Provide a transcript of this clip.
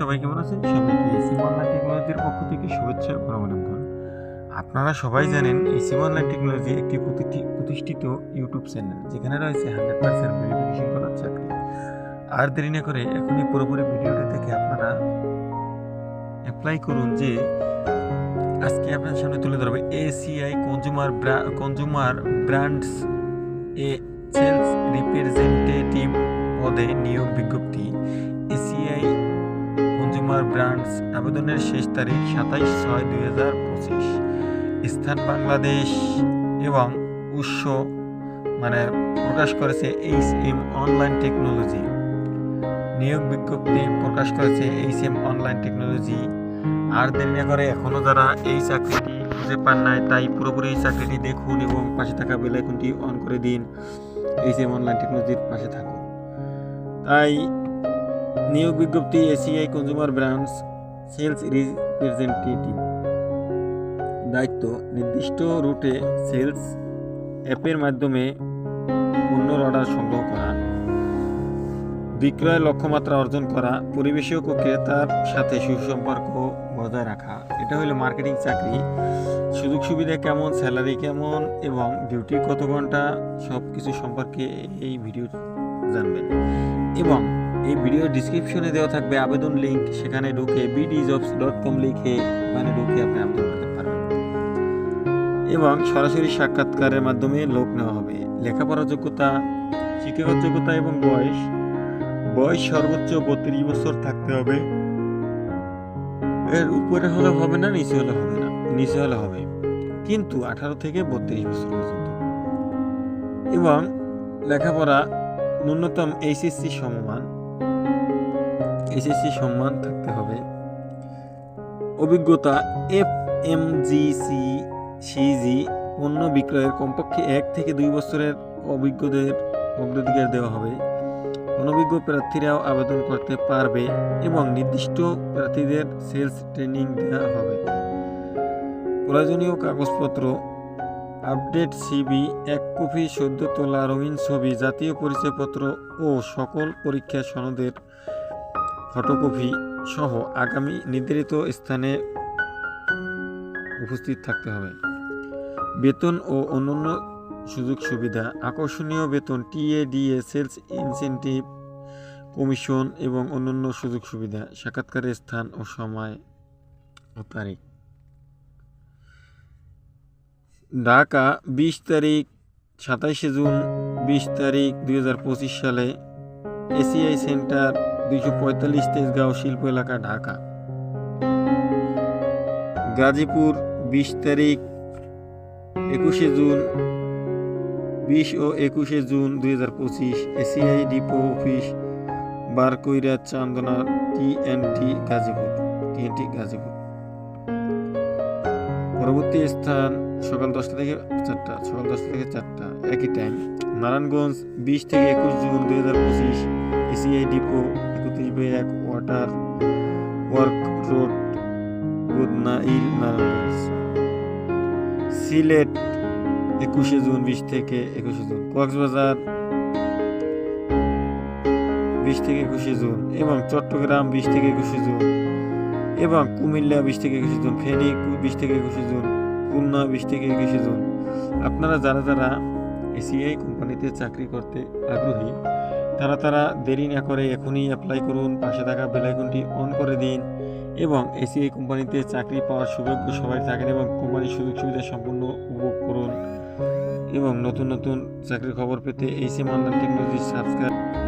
সবাই কেমন আছেন? সবাইকে এসিম অনলাইন টেকনোলজির পক্ষ থেকে শুভেচ্ছা ও অভিনন্দন আপনারা সবাই জানেন এসিম অনলাইন টেকনোলজি একটি প্রতিষ্ঠিত ইউটিউব চ্যানেল, যেখানে রয়েছে হান্ড্রেড পার্সেন্ট ভেরিফিকেশন করার চাকরি। আর দেরি না করে এখনই পুরোপুরি ভিডিওটি দেখে আপনারা অ্যাপ্লাই করুন যে আজকে আপনার সামনে তুলে ধরবে এসিআই কনজুমার কনজুমার ব্র্যান্ডস এ সেলস রিপ্রেজেন্টেটিভ পদে নিয়োগ বিজ্ঞপ্তি। কনজুমার ব্র্যান্ডস আবেদনের শেষ তারিখ সাতাইশ ছয় দুই হাজার পঁচিশ। স্থান বাংলাদেশ এবং উৎস মানে প্রকাশ করেছে এইচ এম অনলাইন টেকনোলজি নিয়োগ বিজ্ঞপ্তি প্রকাশ করেছে এইচ এম অনলাইন টেকনোলজি আর দেরি করে এখনও যারা এই চাকরিটি খুঁজে পান নাই, তাই পুরোপুরি এই চাকরিটি দেখুন এবং পাশে থাকা বেলাইকনটি অন করে দিন। এইচ এম অনলাইন টেকনোলজির পাশে থাকুন। তাই নিয়োগ বিজ্ঞপ্তি ACI consumer brands sales representative. দায়িত্ব নির্দিষ্ট রুটে সেলস অ্যাপের মাধ্যমে পণ্যর অর্ডার সংগ্রহ করা, বিক্রয় লক্ষ্যমাত্রা অর্জন করা পরিবেশক ও ক্রেতার সাথে সুসম্পর্ক বজায় রাখা, এটা হলো মার্কেটিং চাকরি, সুযোগ সুবিধা কেমন, স্যালারি কেমন এবং ডিউটি কত ঘণ্টা সব কিছু সম্পর্কে এই ভিডিও জানবেন। এবং এই ভিডিও ডিসক্রিপশনে দেওয়া থাকবে আবেদন লিংক সেখানে ঢুকে বিডি জবস ডট কম লিখে ওখানে ঢুকে আপনি আবেদন করতে পারবেন। এবং সরাসরি সাক্ষাৎকারের মাধ্যমে লোক নেওয়া হবে। লেখাপড়ার যোগ্যতা, শিক্ষাগত যোগ্যতা এবং বয়স। বয়স সর্বোচ্চ বত্রিশ বছর থাকতে হবে। এর উপরে হলে হবে না, নিচে হলে হবে না। নিচে হলে হবে। কিন্তু আঠারো থেকে বত্রিশ বছর পর্যন্ত। এবং লেখাপড়া ন্যূনতম এইচএসসি সমমান, এইচএসসি সম্মান থাকতে হবে। অভিজ্ঞতা F M G C CG, পণ্য বিক্রয়ের কমপক্ষে এক থেকে দুই বছরের অভিজ্ঞদের অগ্রাধিকার দেওয়া হবে। অনভিজ্ঞ প্রার্থীরাও আবেদন করতে পারবে এবং নির্দিষ্ট প্রার্থীদের সেলস ট্রেনিং দেওয়া হবে। প্রয়োজনীয় কাগজপত্র আপডেট সিবি, এক কপি সদ্য তোলা রঙিন ছবি, জাতীয় পরিচয়পত্র ও সকল পরীক্ষা সনদের ফটোকপি সহ আগামী নির্ধারিত স্থানে উপস্থিত থাকতে হবে। বেতন ও অন্যান্য সুযোগ সুবিধা, আকর্ষণীয় বেতন, টিএডিএ, সেলস ইনসেন্টিভ কমিশন এবং অন্যান্য সুযোগ সুবিধা, সাক্ষাৎকারের স্থান ও সময় ও তারিখ। ঢাকা, বিশ তারিখ সাতাইশে জুন, বিশ তারিখ, দুই হাজার পঁচিশ সালে এসিআই সেন্টার, দুইশো পঁয়তাল্লিশ তেজগাঁও শিল্প এলাকা, ঢাকা। গাজীপুর, বিশ তারিখ, একুশে জুন, বিশ ও একুশে জুন, দুই হাজার পঁচিশ, ACI depot office Barkaira Chandna TNT Gazipur TNT Gazipur. পরবর্তী স্থান সকাল দশটা থেকে চারটা, সকাল দশটা থেকে চারটা, একই টাইম নারায়ণগঞ্জ বিশ থেকে একুশ জুন দুই হাজার পঁচিশ, এসিআই ডিপো একত্রিশ বাই এক, water work road Gudnail Narayanganj. Sylhet একুশে জুন বিশ থেকে একুশে জুন। কক্সবাজার বিশ থেকে একুশে জুন এবং চট্টগ্রাম বিশ থেকে একুশে জুন। এবং কুমিল্লা বিশ থেকে একুশে জুন, ফেনী বিশ থেকে একুশে জুন, খুলনা বিশ থেকে একুশে জুন। আপনারা যারা যারা এসিআই কোম্পানিতে চাকরি করতে আগ্রহী, তারা তারা দেরি না করে এখনই অ্যাপ্লাই করুন, পাশে থাকা বেলাইকনটি অন করে দিন এবং এসিআই কোম্পানিতে চাকরি পাওয়ার সৌভাগ্য সবাই থাকেন এবং কোম্পানির সুযোগ সুবিধা সম্পূর্ণ উপভোগ করুন। এবং নতুন নতুন চাকরির খবর পেতে এইসিএম অনলাইন টেকনোলজি সাবস্ক্রাইব